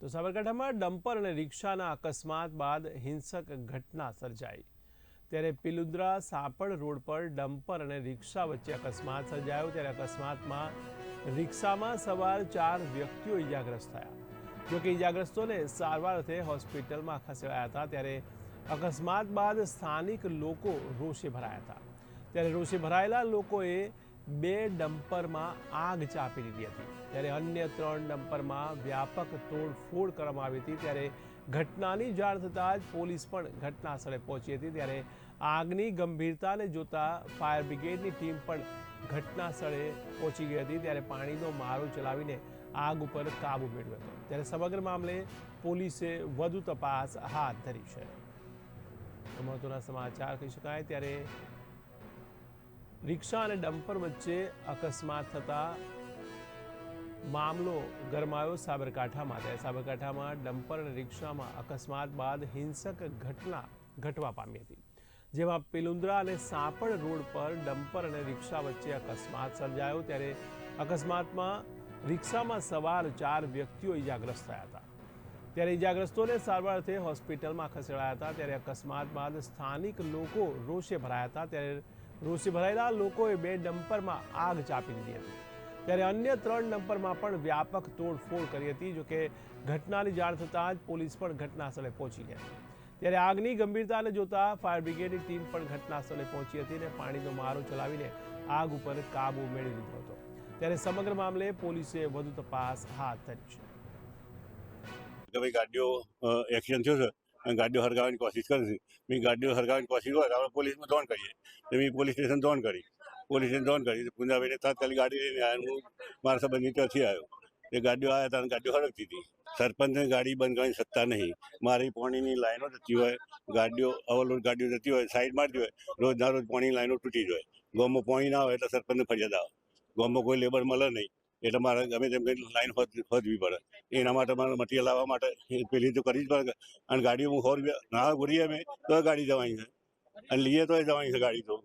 તો સાબરકાંઠામાં ડમ્પર અને રિક્ષાના અકસ્માત બાદ હિંસક ઘટના સર્જાઈ. ત્યારે પિલુદ્રા સાપડ રોડ પર ડમ્પર અને રિક્ષા વચ્ચે અકસ્માત સર્જાયો. ત્યારે અકસ્માતમાં રિક્ષામાં સવાર ચાર વ્યક્તિઓ ઇજાગ્રસ્ત થયા. જોકે ઇજાગ્રસ્તોને સારવાર અર્થે હોસ્પિટલમાં ખસેડાયા હતા. ત્યારે અકસ્માત બાદ સ્થાનિક લોકો રોષે ભરાયા હતા. ત્યારે રોષે ભરાયેલા લોકોએ બે ડમ્પરમાં આગ ચાપી દીધી હતી. ત્યારે અન્ય ત્રણ ડમ્પરમાં વ્યાપક તોડફોડ કરવામાં આવી હતી. ત્યારે ઘટનાની જાણ થતાં જ પોલીસ પણ ઘટના સ્થળે પહોંચી હતી. ત્યારે આગની ગંભીરતાને જોતા ફાયર બ્રિગેડની ટીમ પણ ઘટના સ્થળે પહોંચી ગઈ હતી. ત્યારે પાણીનો મારો ચલાવીને આગ ઉપર કાબુ મેળવ્યો હતો. ત્યારે સમગ્ર મામલે પોલીસે વધુ તપાસ હાથ ધરી છે. મહત્વના સમાચાર કહી શકાય. ત્યારે રિક્ષા અને ડમ્પર વચ્ચે અકસ્માત થતા મામલો ગરમાયો સાબરકાંઠામાં ત્યારે સાબરકાંઠામાં ડમ્પર અને રિક્ષામાં અકસ્માત બાદ હિંસક ઘટના ઘટવા પામી હતી જેમાં પિલુન્દ્રા અને સાપડ રોડ પર ડમ્પર અને રિક્ષા વચ્ચે અકસ્માત સર્જાયો ત્યારે અકસ્માતમાં રિક્ષામાં સવાર ચાર વ્યક્તિઓ ઇજાગ્રસ્ત થયા હતા ત્યારે ઇજાગ્રસ્તોને સારવાર અર્થે હોસ્પિટલમાં ખસેડાયા હતા ત્યારે અકસ્માત બાદ સ્થાનિક લોકો રોષે ભરાયા હતા ત્યારે રોષે ભરાયેલા લોકોએ બે ડમ્પરમાં આગ ચાપી દીધી હતી. ત્યારે અન્ય ત્રણ ડમ્પરમાં પણ વ્યાપક તોડફોડ કરી હતી જોકે ઘટનાની જાણ થતાં જ પોલીસ પણ ઘટના સ્થળે પહોંચી ગઈ ત્યારે આગની ગંભીરતાને જોતા ફાયર બ્રિગેડની ટીમ પણ ઘટના સ્થળે પહોંચી હતી અને પાણીનો મારો ચલાવીને આગ ઉપર કાબુ મેળવી લીધો હતો. ત્યારે સમગ્ર મામલે પોલીસે વધુ તપાસ હાથ ધરી છે. ગાડીઓ એક્સિડન્ટ થયો છે? ગાડીઓ હરગાવવાની કોશિશ કરે મેં ગાડીઓ હરગાવવાની કોશિશ હોય તો આપણે પોલીસમાં દોન કરીએ. તો મેં પોલીસ સ્ટેશન દોન કરી. પોલીસ સ્ટેશન દોન કરી. પુંજાભાઈને તાત્કાલિક ગાડી લઈને આવ્યા હું મારા સંબંધી ત્યાંથી આવ્યો. એ ગાડીઓ આવ્યા હતા અને ગાડીઓ હરકતી હતી. સરપંચને ગાડી બંધ કરવાની સત્તા નહીં. મારી પાણીની લાઈનો જતી હોય, ગાડીઓ, અવલોડ ગાડીઓ જતી હોય, સાઈડ મારતી હોય, રોજના રોજ પાણીની લાઈનો તૂટી જાય. ગામમાં પાણી ના આવે એટલે સરપંચને ફરિયાદ આવે. ગામમાં કોઈ લેબર મળે નહીં. એટલે મારે ગમે તેમ કંઈ લાઈન હોદ હોદવી પડે. એના માટે મારે મટીરિયલ લાવવા માટે પેલી તો કરી જ પડે અને ગાડીઓ હું સો રૂપિયા, ના ભરીએ અમે, તો ગાડી જવાની છે. અને લઈએ તો જવાની છે ગાડી તો.